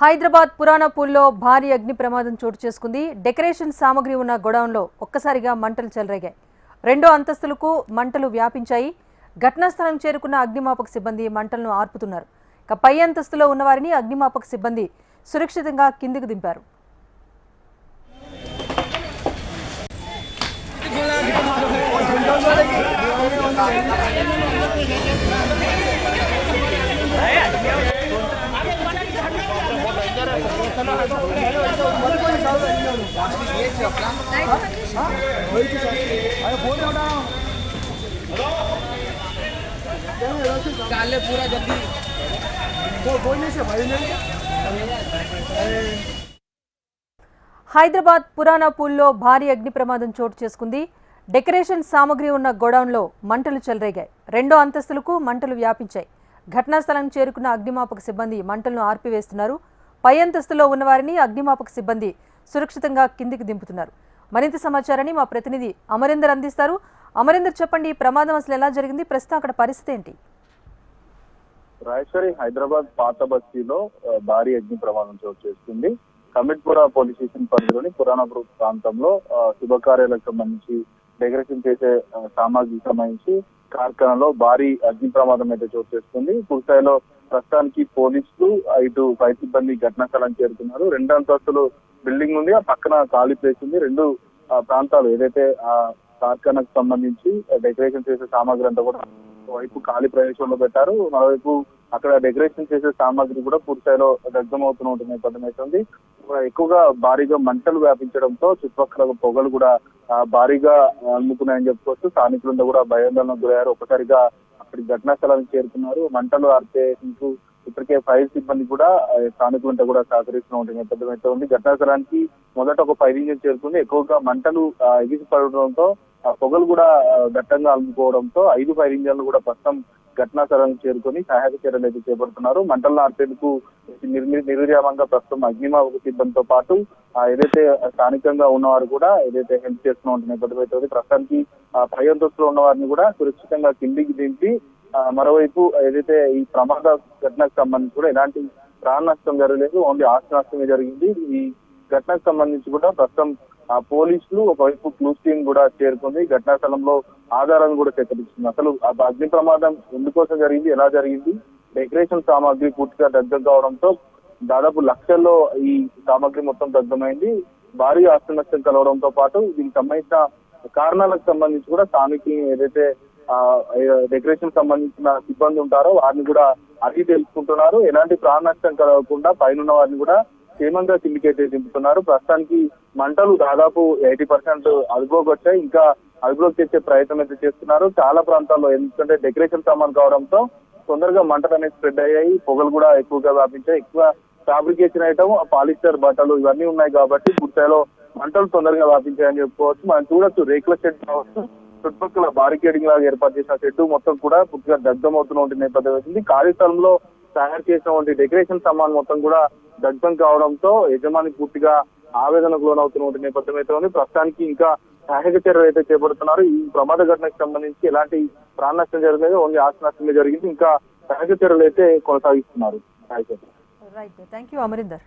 హైదరాబాద్ పురాణపూల్లో భారీ అగ్ని ప్రమాదం చోటు చేసుకుంది. డెకరేషన్ సామగ్రి ఉన్న గొడౌన్లో ఒక్కసారిగా మంటలు చెలరేగాయి. రెండో అంతస్తులకు మంటలు వ్యాపించాయి. ఘటనా స్థలం చేరుకున్న అగ్నిమాపక సిబ్బంది మంటలను ఆర్పుతున్నారు. ఇక పై అంతస్తులో ఉన్నవారిని అగ్నిమాపక సిబ్బంది సురక్షితంగా కిందికి దింపారు. काले पूरा जल्दी హైదరాబాద్ పురాణపూల్లో భారీ అగ్ని ప్రమాదం చోటు చేసుకుంది డెకరేషన్ సామగ్రి ఉన్న గోడౌన్లో మంటలు చెలరేగాయి రెండో అంతస్తులకు మంటలు వ్యాపించాయి ఘటనా స్థలం చేరుకున్న అగ్నిమాపక సిబ్బంది మంటలను ఆర్పివేస్తున్నారు పై అంతస్తులో ఉన్నవారిని అగ్నిమాపక సిబ్బంది సురక్షితంగా కిందికి దింపుతున్నారు. మరింత సమాచారాన్ని మా ప్రతినిధి అమరేందర్ అందిస్తారు. అమరేందర్ చెప్పండి ప్రమాదం అసలు ఎలా జరిగింది? ప్రస్తుతం అక్కడ పరిస్థితి ఏంటి? రాయచూరి హైదరాబాద్ పాత బస్తీలో భారీ అగ్ని ప్రమాదం చోటు చేసుకుంది. కమిట్పుర పోలీస్ స్టేషన్ పరిధిలోని పురాణపురం ప్రాంతంలో ఆ, శుభకార్యాలకు సంబంధించి డెకరేషన్ చేసే సామాగ్రికి సంబంధించి కార్ఖానాలో భారీ అగ్ని ప్రమాదం అయితే చోటు చేసుకుంది. పూర్తిస్థాయిలో ప్రస్తుతానికి పోలీసులు ఇటు ఫైర్ సిబ్బంది ఘటనా స్థలం చేరుకున్నారు. రెండు అంతస్తులు బిల్డింగ్ ఉంది. ఆ పక్కన ఖాళీ ప్లేస్ ఉంది. రెండు ఆ, ప్రాంతాలు ఏదైతే ఆ కార్ఖానాకు సంబంధించి డెకరేషన్ చేసే సామాగ్రి అంతా కూడా వైపు ఖాళీ ప్రదేశంలో పెట్టారు. మరోవైపు అక్కడ డెకరేషన్ చేసే సామాగ్రి కూడా పూర్తిస్థాయిలో దగ్ధమవుతున్న నేపథ్యం అవుతుంది ఉంది ఎక్కువగా భారీగా మంటలు వ్యాపించడంతో చుట్టుపక్కల పొగలు కూడా భారీగా అందుకున్నాయని చెప్పుకోవచ్చు. స్థానికులంతా కూడా భయాందోళనకు గురయ్యారు. ఒకసారిగా అక్కడి ఘటనా స్థలానికి చేరుకున్నారు. మంటలు ఆర్పే ఇంటూ ఇప్పటికే ఫైర్ సిబ్బంది కూడా ఆ, స్థానికులంతా కూడా సహకరిస్తున్న ఉంటుంది నేపథ్యం అయితే ఉంది. ఘటనా స్థలానికి మొదట ఒక ఫైర్ ఇంజిన్ చేరుకుంది. ఎక్కువగా మంటలు ఎగిసిపడడంతో పొగలు కూడా ఆ, దట్టంగా అలుముకోవడంతో ఐదు ఫైర్ ఇంజన్లు కూడా ప్రస్తుతం ఘటనా స్థలానికి చేరుకొని సహాయక చర్యలు అయితే చేపడుతున్నారు. మంటలను ఆర్పేందుకు నిర్మి- నిర్విరామంగా ప్రస్తుతం అగ్నిమాపక సిబ్బందితో పాటు ఏదైతే స్థానికంగా ఉన్నవారు కూడా ఏదైతే హెల్ప్ చేస్తున్న నేపథ్యం అయితే ప్రస్తుతానికి ఆ, పై అంతస్తులో ఉన్న వారిని కూడా సురక్షితంగా కిందికి దింపి మరోవైపు ఏదైతే ఈ ప్రమాద ఘటనకు సంబంధించి కూడా ఎలాంటి ప్రాణ నష్టం జరగలేదు ఓన్లీ ఆస్తి నష్టమే జరిగింది. ఈ ఘటనకు సంబంధించి కూడా ప్రస్తుతం పోలీసులు ఒకవైపు క్లూస్ టీం కూడా చేరుకుంది. ఘటనా స్థలంలో ఆధారాలను కూడా సేకరిస్తుంది. అసలు ఆ అగ్ని ప్రమాదం ఎందుకోసం జరిగింది? ఎలా జరిగింది? డెకరేషన్ సామాగ్రి పూర్తిగా దగ్గర కావడంతో దాదాపు లక్షల్లో ఈ సామాగ్రి మొత్తం దగ్ధమైంది. భారీ ఆస్తి నష్టం కలవడంతో పాటు దీనికి సంబంధించిన కారణాలకు సంబంధించి కూడా స్థానికులు ఏదైతే ఆ డెకరేషన్ సంబంధించిన సిబ్బంది ఉంటారో వారిని కూడా అడిగి తెలుసుకుంటున్నారు. ఎలాంటి ప్రాణ నష్టం కలగకుండా పైన వారిని కూడా క్షేమంగా కిందికైతే దింపుతున్నారు. ప్రస్తుతానికి మంటలు దాదాపు ఎయిటీ పర్సెంట్ అదుపులోకి వచ్చాయి ఇంకా అదుపులోకి తెచ్చే ప్రయత్నం అయితే చేస్తున్నారు. చాలా ప్రాంతాల్లో ఎందుకంటే డెకరేషన్ సామాన్ కావడంతో తొందరగా మంటలు అనేది స్ప్రెడ్ అయ్యాయి. పొగలు కూడా ఎక్కువగా వ్యాపించాయి. ఎక్కువ ఫ్యాబ్రికేషన్ ఐటమ్ పాలిస్టర్ బట్టలు ఇవన్నీ ఉన్నాయి కాబట్టి గుర్తాయిలో మంటలు తొందరగా వ్యాపించాయని చెప్పుకోవచ్చు. మనం చూడొచ్చు రేకుల షెడ్ కావచ్చు. చుట్టుపక్కల బారికేడింగ్ లాగా ఏర్పాటు చేసిన షెడ్ మొత్తం కూడా పూర్తిగా దగ్ధమవుతున్న వంటి నేపథ్యం వచ్చింది ఖాళీ స్థలంలో తయారు చేసినటువంటి డెకరేషన్ సామాన్ మొత్తం కూడా దగ్ధం కావడంతో యజమాని పూర్తిగా ఆవేదనకు లోనవుతున్నటువంటి నేపథ్యం అయితే ఉంది. ప్రస్తుతానికి ఇంకా సహాయక చర్యలు అయితే చేపడుతున్నారు. ఈ ప్రమాద ఘటనకు సంబంధించి ఎలాంటి ప్రాణ నష్టం జరగలేదు. ఓన్లీ ఆస్తి నష్టమే జరిగింది. ఇంకా సహాయక చర్యలు అయితే కొనసాగిస్తున్నారు. Right thank you Amarinder